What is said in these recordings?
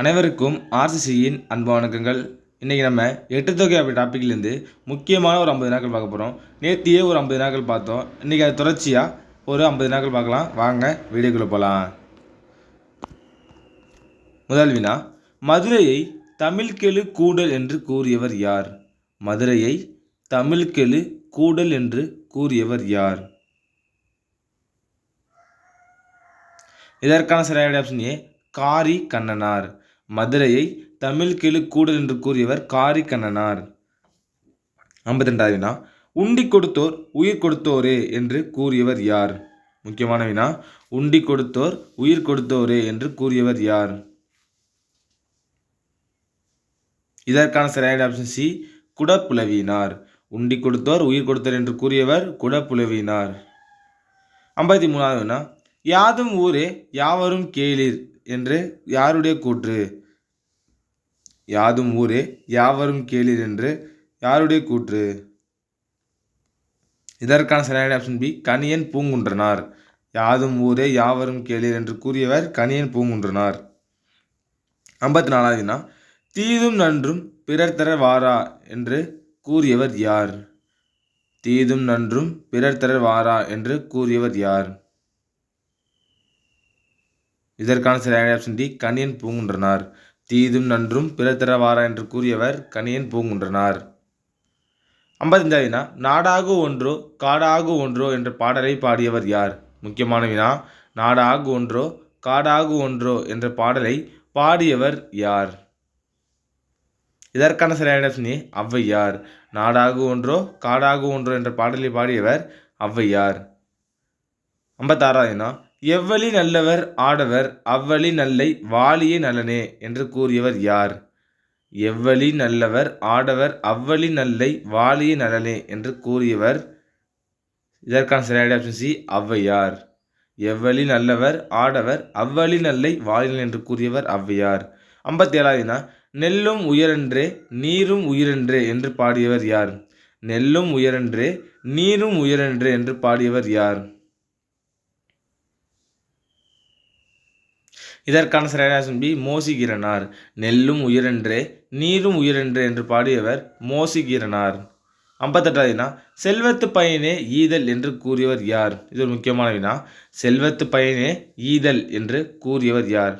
அனைவருக்கும் ஆர்சிசியின் அன்பு வணக்கங்கள். இன்றைக்கி நம்ம எட்டு தொகை அப்படி டாப்பிக்லேருந்து முக்கியமான ஒரு ஐம்பது நாட்கள் பார்க்க போகிறோம் நேத்தியே ஒரு ஐம்பது நாட்கள் பார்த்தோம். இன்றைக்கி அது தொடர்ச்சியாக ஒரு ஐம்பது நாட்கள் பார்க்கலாம். வாங்க வீடியோக்குள்ளே போகலாம் முதல் வினா மதுரையை தமிழ்கெழு கூடல் என்று கூறியவர் யார்? மதுரையை தமிழ்கெழு கூடல் என்று கூறியவர் யார்? இதற்கான சரியான ஆப்ஷன் ஏ காரி கண்ணனார். மதுரையை தமிழ்கெழு கூடல் என்று கூறியவர் காரி கண்ணனார். ஐம்பத்தி ரெண்டாவது வினா. உண்டி கொடுத்தோர் உயிர் கொடுத்தோரே என்று கூறியவர் யார்? முக்கியமான வினா. உண்டி கொடுத்தோர் உயிர் கொடுத்தோரே என்று கூறியவர் யார்? இதற்கான சரியான ஆப்ஷன் சி குடப்புலவினார். உண்டி கொடுத்தோர் உயிர் கொடுத்தோர் என்று கூறியவர் குடப்புலவினார். ஐம்பத்தி மூணாவது வினா. யாதும் ஊரே யாவரும் கேளீர். என்று யாருடைய கூற்று? யாதும் ஊரே யாவரும் கேளீர் என்று யாருடைய கூற்று? இதற்கான சரியான ஆப்ஷன் பி கணியன் பூங்குன்றனார். யாதும் ஊரே யாவரும் கேளீர் என்று கூறியவர் கணியன் பூங்குன்றனார். ஐம்பத்தி நாலாவது வினா தீதும் நன்றும் பிறர் தர வாரா என்று கூறியவர் யார்? தீதும் நன்றும் பிறர் தர வாரா என்று கூறியவர் யார்? இதற்கான சரியான ஆப்ஷன் டி கணியன் பூங்குன்றனார். தீதும் நன்றும் பிறர் திறவாரா என்று கூறியவர் கணியன் பூங்குன்றனார். ஐம்பத்தஞ்சாவது வினா நாடாகு ஒன்றோ காடாகு ஒன்றோ என்ற பாடலை பாடியவர் யார்? முக்கியமான வினா நாடாகு ஒன்றோ காடாகு ஒன்றோ என்ற பாடலை பாடியவர் யார்? இதற்கான சரியான ஆப்ஷன் ஔவையார். நாடாகு ஒன்றோ காடாகு ஒன்றோ என்ற பாடலை பாடியவர் ஔவையார். ஐம்பத்தாறாவது வினா எவ்வழி நல்லவர் ஆடவர் அவ்வழி நல்லை வாலிய நலனே என்று கூறியவர் யார்? எவ்வழி நல்லவர் ஆடவர் அவ்வழி நல்லை வாலிய நலனே என்று கூறியவர் இதற்கான சரியான ஆப்ஷன் சி ஔவையார். எவ்வழி நல்லவர் ஆடவர் அவ்வழி நல்லை வாலினல் என்று கூறியவர் ஔவையார். ஐம்பத்தி ஏழாவதுனா நெல்லும் உயரன்றே நீரும் உயிரன்றே என்று பாடியவர் யார்? நெல்லும் உயரன்றே நீரும் உயரன்றே என்று பாடியவர் யார்? இதற்கான சரியான பி. மோசிகீரனார். நெல்லும் உயிரென்றே நீரும் உயிரென்றே என்று பாடியவர் மோசிகீரனார். ஐம்பத்தெட்டாவது வினா செல்வத்து பயனே ஈதல் என்று கூறியவர் யார்? இது ஒரு முக்கியமான வினா. செல்வத்து பயனே ஈதல் என்று கூறியவர் யார்?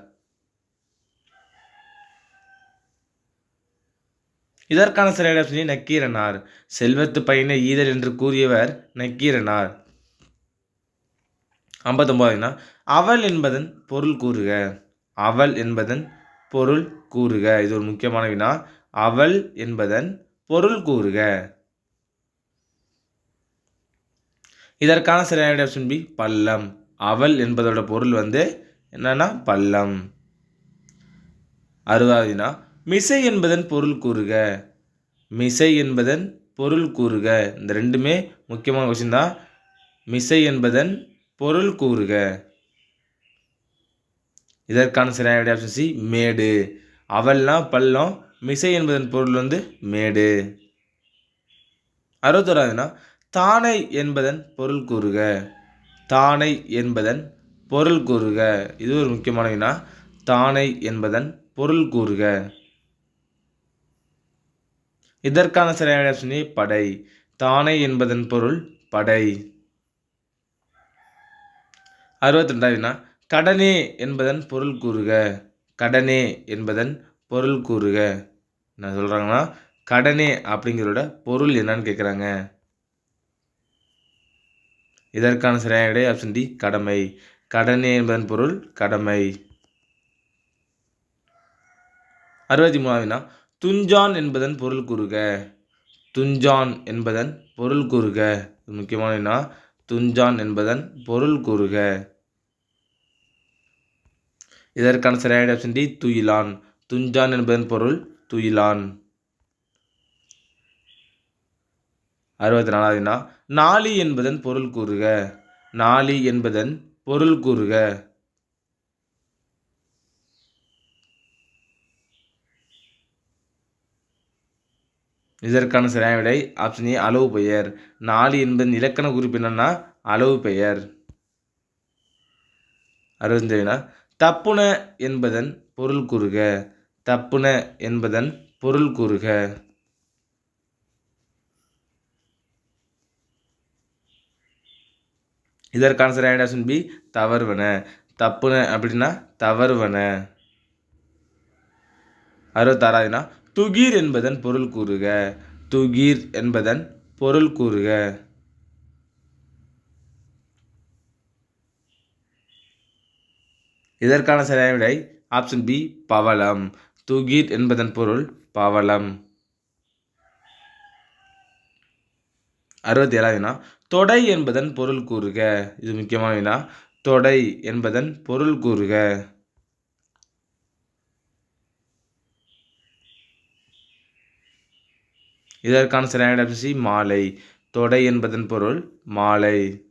இதற்கான சரியான நக்கீரனார். செல்வத்து பயனே ஈதல் என்று கூறியவர் நக்கீரனார். ஐம்பத்தொம்போதுனா அவள் என்பதன் பொருள் கூறுக. அவள் என்பதன் பொருள் கூறுக. இது ஒரு முக்கியமான வினா. அவள் என்பதன் பொருள் கூறுக. இதற்கான சரியான ஆப்ஷன் பி பள்ளம். அவள் என்பதோட பொருள் வந்து என்னன்னா பள்ளம். அறுபதாவதுனா மிசை என்பதன் பொருள் கூறுக. மிசை என்பதன் பொருள் கூறுக. இந்த ரெண்டுமே முக்கியமான கொஸ்டின் தான். மிசை என்பதன் பொருள் கூறுக. இதற்கான சரியான ஆப்ஷன் சி மேடு. அவள்னா பள்ளம் மிசை என்பதன் பொருள் வந்து மேடு. அறுபத்தோராதுன்னா தானை என்பதன் பொருள் கூறுக. தானை என்பதன் பொருள் கூறுக. இது ஒரு முக்கியமான வினா. தானை என்பதன் பொருள் கூறுக. இதற்கான சரியான ஆப்ஷன் படை. தானை என்பதன் பொருள் படை. அறுபத்தி ரெண்டாவதுனா கடனே என்பதன் பொருள் கூறுக. கடனே என்பதன் பொருள் கூறுக. என்ன சொல்கிறாங்கன்னா கடனே அப்படிங்கிறோட பொருள் என்னன்னு கேட்குறாங்க இதற்கான சரியான விடை ஆப்ஷன் டி கடமை. கடனே என்பதன் பொருள் கடமை. அறுபத்தி மூணாவதுனா துஞ்சான் என்பதன் பொருள் கூறுக. துஞ்சான் என்பதன் பொருள் கூறுக. முக்கியமான வினா துஞ்சான் என்பதன் பொருள் கூறுக. இதற்கான சரியான ஆப்ஷன் டி துயிலான். துஞ்சான் என்பதன் பொருள் துயிலான். அறுபத்தி நாலாவதுனா நாளி என்பதன் பொருள் கூறுக. நாளி என்பதன் பொருள் கூறுக. இதற்கான சரியான விடை ஆப்ஷன் ஏ அளவு பெயர். நாலு என்பதன் இலக்கண குறிப்பு என்னன்னா அளவு பெயர். அறுபத்தஞ்சுனா தப்புன என்பதன் பொருள் கூறுக. தப்புன என்பதன் பொருள் கூறுக. இதற்கான சரியான ஆப்ஷன் பி தவறுவன. தப்புன அப்படின்னா தவறுவன. அறுபத்தாறாவதுனா துகீர் என்பதன் பொருள் கூறுக. துகீர் என்பதன் பொருள் கூறுக. இதற்கான சரியான விடை ஆப்ஷன் பி பவளம். துகீர் என்பதன் பொருள் பவளம். அறுபத்தி ஏழாவதுனா தொடை என்பதன் பொருள் கூறுக. இது முக்கியமான வினா. தொடை என்பதன் பொருள் கூறுக. இதற்கான சரியான ஆப்ஷன் மாலை. தொடை என்பதன் பொருள் மாலை.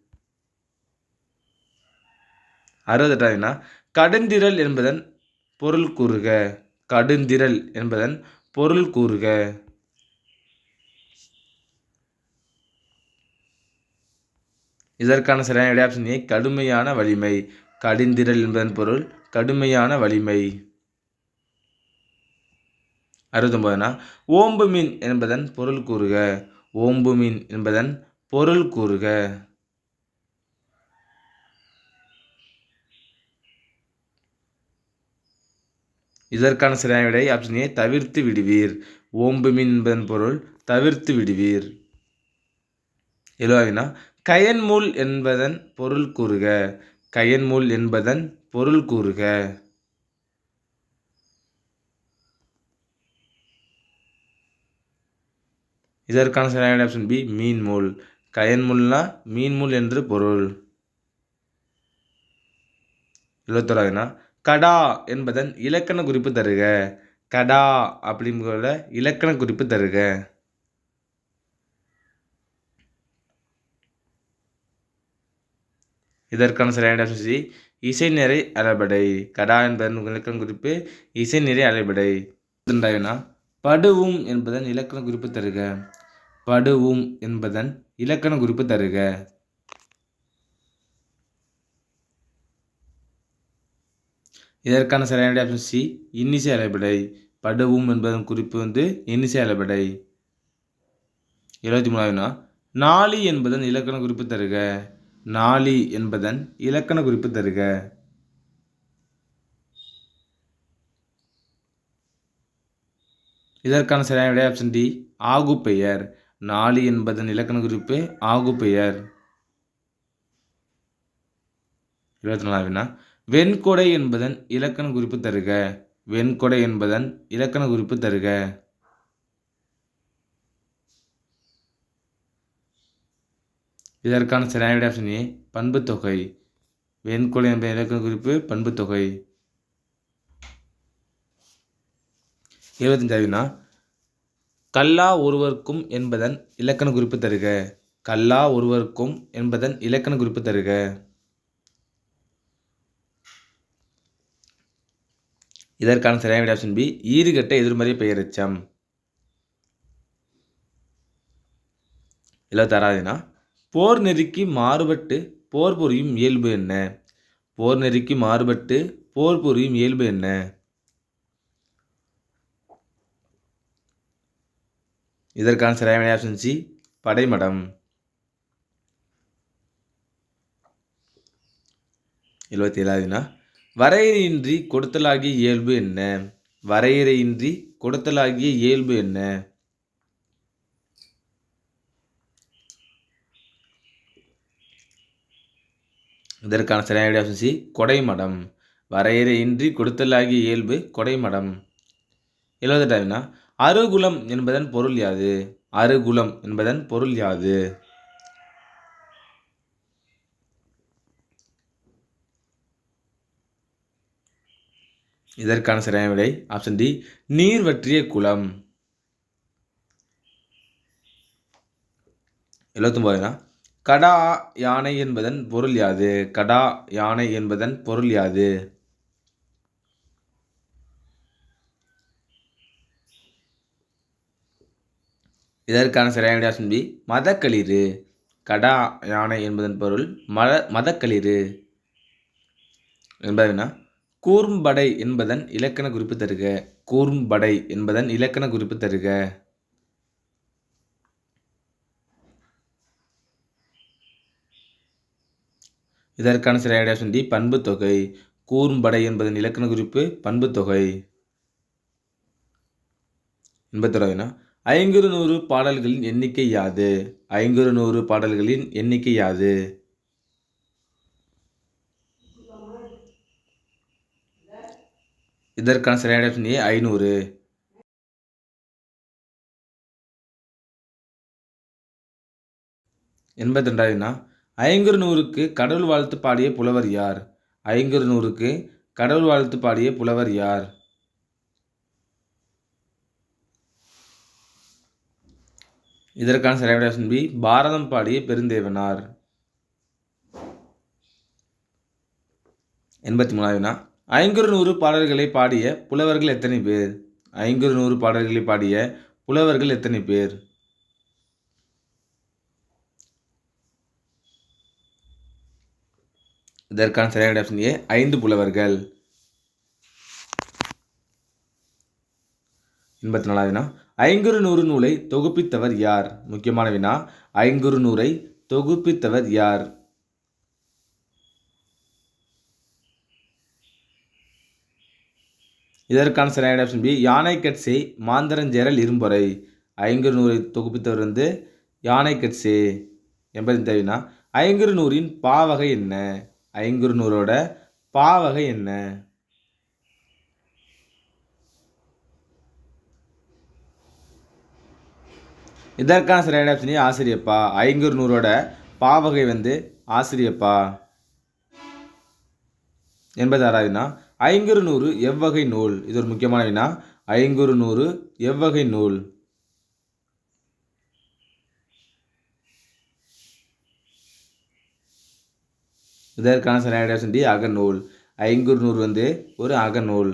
அறுபத்தெட்டாவதுனா கடுந்திரல் என்பதன் பொருள் கூறுக. கடுந்திரல் என்பதன் பொருள் கூறுக. இதற்கான சரியான விடை கடுமையான வலிமை கடிந்திரல் என்பதன் பொருள் கடுமையான வலிமை. அறுபத்தொன்பதுனா ஓம்பு மீன் என்பதன் பொருள் கூறுக. ஓம்பு மீன் என்பதன் பொருள் கூறுக. இதற்கான சரியான விடை ஆப்ஷன் ஏ தவிர்த்து விடுவீர். ஓம்பு மீன் என்பதன் பொருள் தவிர்த்து விடுவீர். எழுவாவினா கயன்மூல் என்பதன் பொருள் கூறுக. கயன்மூல் என்பதன் பொருள் கூறுக. இதற்கான சரியான ஆப்ஷன் பி மீன் முள். கயன்முள்னா மீன் முள் என்று பொருள். எழுபத்தோராதுனா கடா என்பதன் இலக்கண குறிப்பு தருக. கடா அப்படிங்கிற இலக்கண குறிப்பு தருக. இதற்கான சரியான ஆப்ஷன் சி இசை நிறை அலைபடை கடா என்பதன் இலக்கண குறிப்பு இசை நிறை அலைபடை படுவும் என்பதன் இலக்கண குறிப்பு தருக. படுவும் என்பதன் இலக்கண குறிப்பு தருக. இதற்கான சரியான ஆப்ஷன் சி. இன்னிசை அலைபடை படுவும் என்பதன் குறிப்பு வந்து இன்னிசை அலைபடை இருபத்தி மூணாவதுனா நாளி என்பதன் இலக்கண குறிப்பு தருக. நாளி என்பதன் இலக்கண குறிப்பு தருக. இதற்கான சரியான விடை ஆப்ஷன் டி. ஆகு பெயர் நாலு என்பதன் இலக்கண குறிப்பு ஆகு பெயர். இருபத்தி நாலாவினா வெண்கொடை என்பதன் இலக்கண குறிப்பு தருக. வெண்கொடை என்பதன் இலக்கண குறிப்பு தருக. இதற்கான சரியான விடை ஆப்ஷன் ஏ பண்புத்தொகை வெண்கொடை என்பதன் இலக்கண குறிப்பு பண்புத்தொகை இருபத்தஞ்சாவதுனா கல்லா ஒருவருக்கும் என்பதன் இலக்கண குறிப்பு தருக. கல்லா ஒருவருக்கும் என்பதன் இலக்கண குறிப்பு தருக. இதற்கான சரியான விட ஆப்ஷன் பி ஈறுகட்ட எதிர்மறை பெயரெச்சம். எழுபத்தாறாவதுனா போர் நெறிக்கு மாறுபட்டு போர் புரியும் இயல்பு என்ன? போர் நெறிக்கு மாறுபட்டு போர் புரியும் இயல்பு என்ன? இதற்கான சரியான விடை ஆப்ஷன் சி படைமடம். எழுபத்தி ஏழாவதுனா வரையறையின்றி கொடுத்தலாகிய இயல்பு என்ன? வரையறையின்றி கொடுத்தலாகிய இயல்பு என்ன? இதற்கான சரியான விடை ஆப்ஷன் சி கொடைமடம். வரையறையின்றி கொடுத்தலாகிய இயல்பு கொடைமடம். எழுபத்தெட்டாவதுனா அருகுலம் என்பதன் பொருள் யாது? அருகுலம் என்பதன் பொருள் யாது? இதற்கான சரியான விடை ஆப்ஷன் டி நீர் வற்றிய குளம். எழுபத்தொம்போதுனா கடா யானை என்பதன் பொருள் யாது? கடா யானை என்பதன் பொருள் யாது? இதற்கான சரியான விடை பி மதக்களிறு. கடா யானை என்பதன் பொருள் மத மதக்களிறு. என்பதுனா கூர்ம்படை என்பதன் இலக்கண குறிப்பு தருக. கூர்ம்படை என்பதன் இலக்கண குறிப்பு தருக. இதற்கான சரியான ஆப்ஷன் டி பண்பு தொகை. கூர்ம்படை என்பதன் இலக்கண குறிப்பு பண்பு தொகை. எண்பத்தொராவினா ஐங்குறு நூறு பாடல்களின் எண்ணிக்கை யாது? ஐங்குறு நூறு பாடல்களின் எண்ணிக்கை யாது? இதற்கான சரியான ஆப்ஷன் ஏ ஐநூறு. எண்பத்தி ரெண்டாயிரம்னா ஐங்குறு நூறுக்கு கடவுள் வாழ்த்து பாடிய புலவர் யார்? ஐங்குறு நூறுக்கு கடவுள் வாழ்த்து பாடிய புலவர் யார்? இதற்கான சரியான ஆப்ஷன் பி பாரதம் பாடிய பெருந்தேவனார். எண்பத்தி மூணாவதுனா ஐங்குறு நூறு பாடல்களை பாடிய புலவர்கள் எத்தனை பேர்? ஐங்குறு நூறு பாடல்களை பாடிய புலவர்கள் எத்தனை பேர்? இதற்கான சரியான ஆப்ஷன் ஏ ஐந்து புலவர்கள். எண்பத்தி நாலாவது வினா ஐங்குறு நூறு நூலை தொகுப்பித்தவர் யார்? முக்கியமான வினா ஐங்குறு நூறை தொகுப்பித்தவர் யார்? இதற்கான சரியான ஆப்ஷன் பி யானை கட்சே மாந்தரஞ்சேரல் இரும்பொறை. ஐங்குறு நூறை தொகுப்பித்தவர் வந்து யானை கட்சே எண்பத்தி தேவைனா ஐங்குறு நூறின் பாவகை என்ன? ஐங்குறு நூறோட பாவகை என்ன? இதற்கான சரியான ஆப்ஷன் ஆசிரியப்பா. ஐங்கூர் நூறோட பாவகை வந்து ஆசிரியப்பா. எண்பது ஆறாவதுனா ஐங்குறு நூறு எவ்வகை நூல்? இது ஒரு முக்கியமான வினா. ஐங்குறு நூறு எவ்வகை நூல்? இதற்கான சரியான ஆப்ஷன் டி அகநூல். ஐங்குறு நூறு வந்து ஒரு அகநூல்.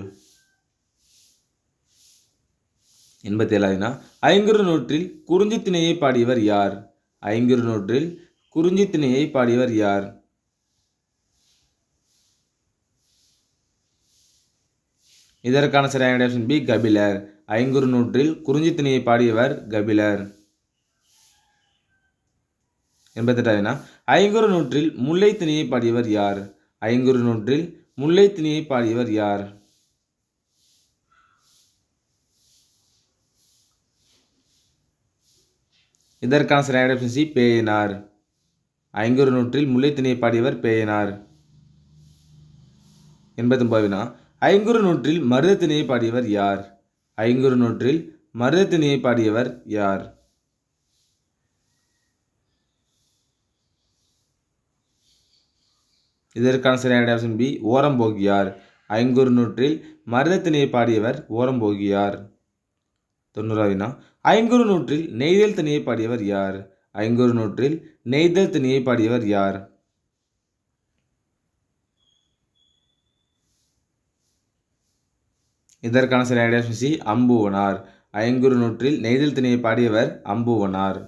எண்பத்தி ஏழாவதுனா ஐங்குறு நூற்றில் குறிஞ்சி திணையை பாடியவர் யார்? ஐங்குறு நூற்றில் குறிஞ்சி திணையை பாடியவர் யார்? இதற்கான சரியான ஆப்ஷன் பி கபிலர். ஐங்குறு நூற்றில் குறிஞ்சி திணையை பாடியவர் கபிலர். எண்பத்தெட்டாவதுனா ஐங்குறு நூற்றில் முல்லை திணையை பாடியவர் யார்? ஐங்குறு நூற்றில் முல்லை திணையை பாடியவர் யார்? இதற்கான சரியான சி பேயனார் ஐங்குறு நூற்றில் முல்லைத்திணையை பாடியவர் பேயனார் எண்பத்தொன்பதுனா? ஐங்குறு நூற்றில் மருதத்திணையை பாடியவர் யார்? ஐங்குறு நூற்றில் மருதத்திணையை பாடியவர் யார்? இதற்கான சரியான ஆப்ஷன் பி ஓரம்போகியார் ஐங்குறு நூற்றில் மருதத்திணையை பாடியவர் ஓரம்போகியார் தொண்ணூறாவினா ஐங்குறு நூற்றில் நெய்தல் தனியை பாடியவர் யார்? ஐங்குறு நூற்றில் நெய்தல் தனியை பாடியவர் யார்? இதற்கான சில ஐடியாஸ் சி அம்புவனார். ஐங்குறு நூற்றில் நெய்தல் திணையை பாடியவர் அம்புவனார்.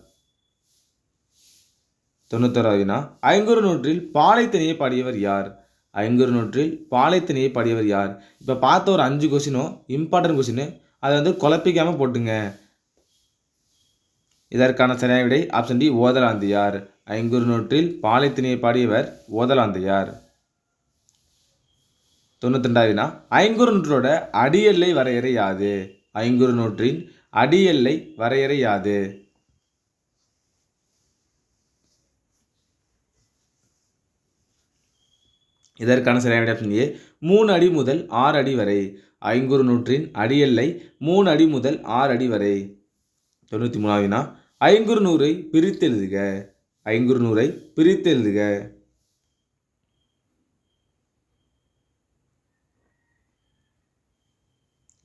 தொண்ணூத்தோராவினா ஐங்குறு நூற்றில் பாலைத்திணையை பாடியவர் யார்? ஐங்குறு நூற்றில் பாலைத்திணையை பாடியவர் யார்? இப்போ பார்த்த ஒரு அஞ்சு கொஸ்டினும் இம்பார்ட்டன்ட் கொஸ்டின் அதை வந்து குழப்பிக்காமல் போட்டுங்க. இதற்கான சரியான விடை ஆப்ஷன் டி ஓதலாந்தியார். ஐங்குறு நூற்றில் பாலைத்திணையை பாடியவர் ஓதலாந்தையார். தொண்ணூத்தி ரெண்டாவதுனா ஐங்குறு நூற்றோட அடியெல்லை வரையறை யாது? ஐங்குறு நூற்றின் அடியெல்லை வரையறை யாது? இதற்கான சரியான ஆப்ஷன் ஏ மூணு அடி முதல் ஆறு அடி வரை. ஐங்குறு நூற்றின் அடியெல்லை மூணு அடி முதல் ஆறு அடி வரை. தொண்ணூற்றி மூணாவதுனா ஐங்குறு நூறை பிரித்து எழுதுக ஐங்குறு நூறை பிரித்து எழுதுக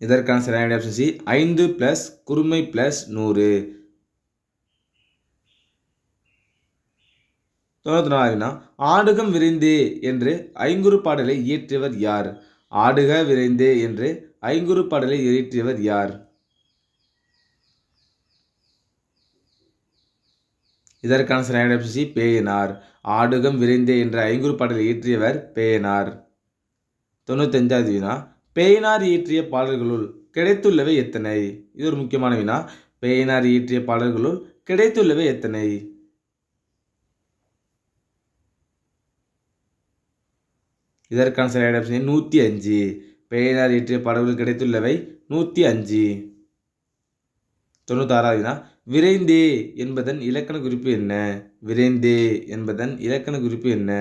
இதற்கான சரியான ஆப்ஷன் சி ஐந்து ப்ளஸ் குறுமை ப்ளஸ் நூறு. தொண்ணூற்றி நாலாவதுனா ஆடுகம் விரைந்தே என்று ஐங்குறு பாடலை இயற்றியவர் யார்? ஆடுக விரைந்தே என்று ஐங்குறு பாடலை இயற்றியவர் யார்? இதற்கான சரியான பேயினார் பேயனார் ஆடுகம் விரைந்தே என்ற ஐங்குறு பாடலை இயற்றியவர் பேயனார் தொண்ணூத்தஞ்சாவது வினா. பேயனார் இயற்றிய பாடல்களுள் கிடைத்துள்ளவை எத்தனை? இது ஒரு முக்கியமான வினா. பேயனார் இயற்றிய பாடல்களுள் கிடைத்துள்ளவை எத்தனை? இதற்கான சரியான ஆப்ஷன் நூற்றி அஞ்சு பேயினார் இயற்றிய பாடல்கள் கிடைத்துள்ளவை நூற்றி அஞ்சு தொண்ணூத்தாறாவது வினா. விரைந்தே என்பதன் இலக்கண குறிப்பு என்ன? விரைந்தே என்பதன் இலக்கண குறிப்பு என்ன?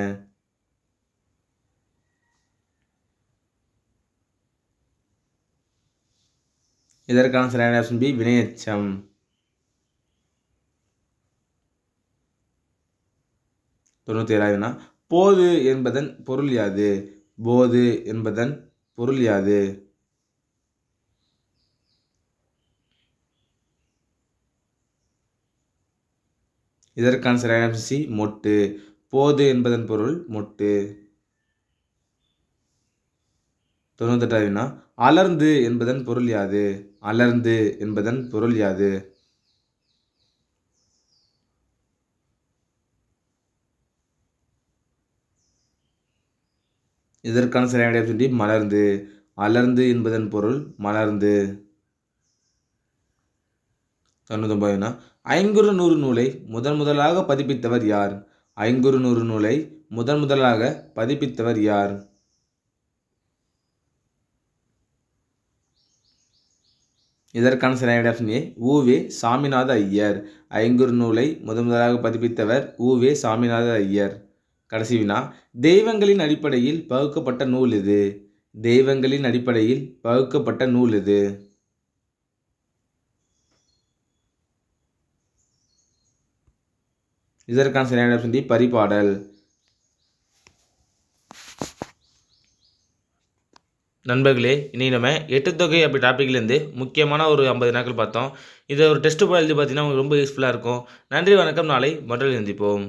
இதற்கான சரியான ஆப்ஷன் பி வினையச்சம். தொண்ணூற்றி ஏழாவதுனா போது என்பதன் பொருள் யாது? போது என்பதன் பொருள் யாது? இதற்கான சரியான சி மொட்டு. போது என்பதன் பொருள் மொட்டு. தொண்ணூத்தெட்டாவதுனா அலர்ந்து என்பதன் பொருள் யாது? அலர்ந்து என்பதன் பொருள் யாது? இதற்கான சரியான ஆப்ஷன் டி மலர்ந்து. அலர்ந்து என்பதன் பொருள் மலர்ந்து. தொண்ணூத்தொம்பதுனா ஐங்குறு நூறு நூலை முதன் முதலாக பதிப்பித்தவர் யார்? ஐங்குறு நூறு நூலை முதன் முதலாக பதிப்பித்தவர் யார்? இதற்கான சரியான ஆப்ஷன் ஏ ஊவே சாமிநாத ஐயர். ஐங்குறு நூலை முதன் முதலாக பதிப்பித்தவர் ஊவே சாமிநாத ஐயர். கடைசி வினா தெய்வங்களின் அடிப்படையில் பகுக்கப்பட்ட நூல் இது தெய்வங்களின் அடிப்படையில் பகுக்கப்பட்ட நூல் இது இதற்கான சரியான ஆப்ஷன் டி பரிபாடல். நண்பர்களே இன்றைக்கி நம்ம எட்டுத்தொகை அப்படி டாப்பிக்லேருந்து முக்கியமான ஒரு ஐம்பது நாட்கள் பார்த்தோம். இதை ஒரு டெஸ்ட் போல் எழுதி பார்த்தீங்கன்னா உங்களுக்கு ரொம்ப யூஸ்ஃபுல்லாக இருக்கும். நன்றி வணக்கம். நாளை மறுபடியும் சந்திப்போம்.